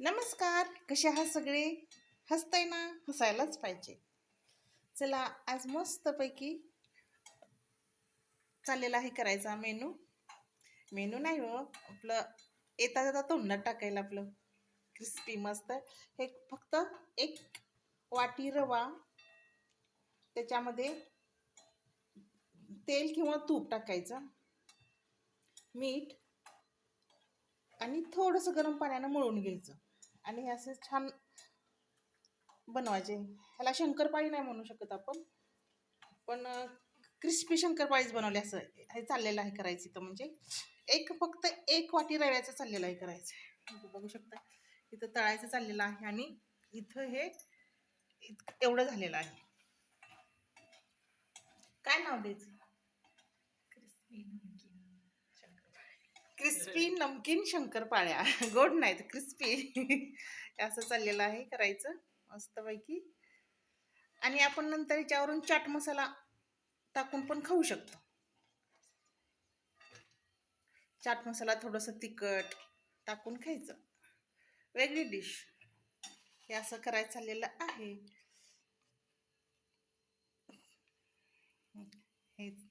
नमस्कार कसे आहात सगळे? हसताय ना? हसायलाच पाहिजे. चला आज मस्तपैकी चाललेला आहे करायचा मेनू. मेनू नाही हो आपलं येता जाता तोंडात टाकायला आपलं. क्रिस्पी मस्त. हे फक्त एक वाटी रवा त्याच्यामध्ये तेल किंवा तूप टाकायचं. मीठ आणि थोडंसं गरम पाण्यानं मळून घ्यायचं. आणि हे असं छान बनवायचे. ह्याला शंकरपाळी नाही म्हणू शकत आपण. पण क्रिस्पी शंकरपाळीच बनवले असं हे चाललेलं आहे करायचं तर म्हणजे. एक फक्त एक वाटी रव्याचं चाललेलं आहे करायचं. बघू शकता. इथं तळायचं चाललेलं आहे आणि इथं हे इत- एवढं झालेलं आहे. काय नाव द्यायचं? क्रिस्पी नमकीन शंकरपाळ्या. गोड नाहीत क्रिस्पी. असं चाललेलं आहे करायचं मस्तपैकी. आणि आपण नंतर याच्यावरून चाट मसाला टाकून पण खाऊ शकतो. चाट मसाला थोडंसं तिखट टाकून खायचं. वेगळी डिश. हे असं करायचं चाललेलं आहे. हेच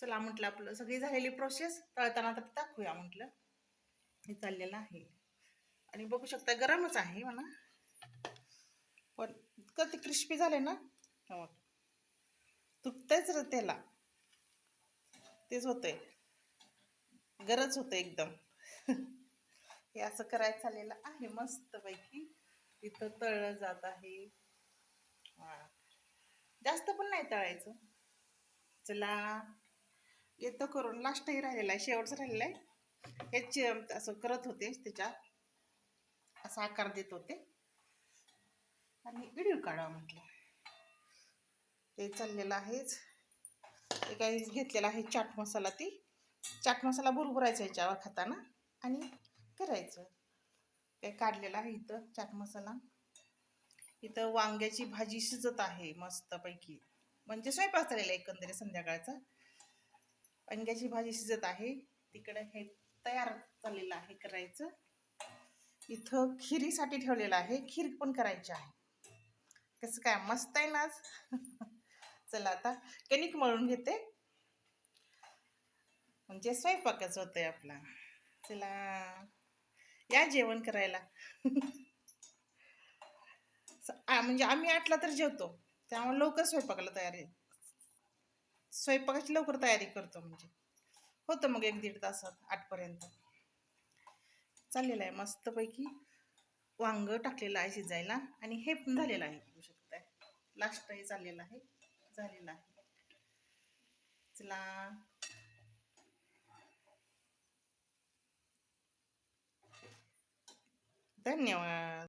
चला म्हटलं आपलं सगळी झालेली प्रोसेस तळताना तर दाखवूया म्हटलं. हे चाललेलं आहे. आणि बघू शकता गरमच आहे म्हणा. पण इतकं ते क्रिस्पी झाले ना. हो तुटतंयच र त्याला. तेच होतंय. गरज होतं एकदम. हे असं करायचं चाललेलं आहे मस्तपैकी. इथं तळलं जात आहे. जास्त पण नाही तळायचं. चला. येतो करून. लास्टही राहिलेला आहे. शेवटचं राहिलेलं आहे. हेच चे- असं करत होते त्याच्यात असा आकार देत होते. आणि व्हिडिओ काढावा म्हटलं. ते चाललेलं आहेच. ते काही घेतलेलं आहे चाट मसाला ती. चाट मसाला बुरबुरायचा याच्यावर खाताना. आणि करायचं. ते काढलेलं आहे इथं चाट मसाला. इथं वांग्याची भाजी शिजत आहे मस्तपैकी. म्हणजे स्वयंपाक झालेला आहे एकंदरीत संध्याकाळचा. वांग्याची भाजी शिजत आहे. तिकडे हे तयार झालेलं आहे करायचं. इथं खिरीसाठी ठेवलेलं आहे. खीर पण करायची आहे. कसं काय मस्त आहे ना आज? चला आता कणिक मळून घेते. म्हणजे स्वयंपाकच होतंय आपला. चला या जेवण करायला. आ, म्हणजे आम्ही आठला तर जेवतो. त्यामुळे लवकर स्वयंपाकाला तयार आहे. स्वयंपाकाची लवकर तयारी करतो म्हणजे. होतं मग एक दीड तासात आठपर्यंत. चाललेलं आहे मस्तपैकी वांग टाकलेलं आहे शिजायला आणि हे पण झालेलं आहे बघू शकताय. लास्ट हे चाललेलं आहे. झालेलं आहे. चला. धन्यवाद.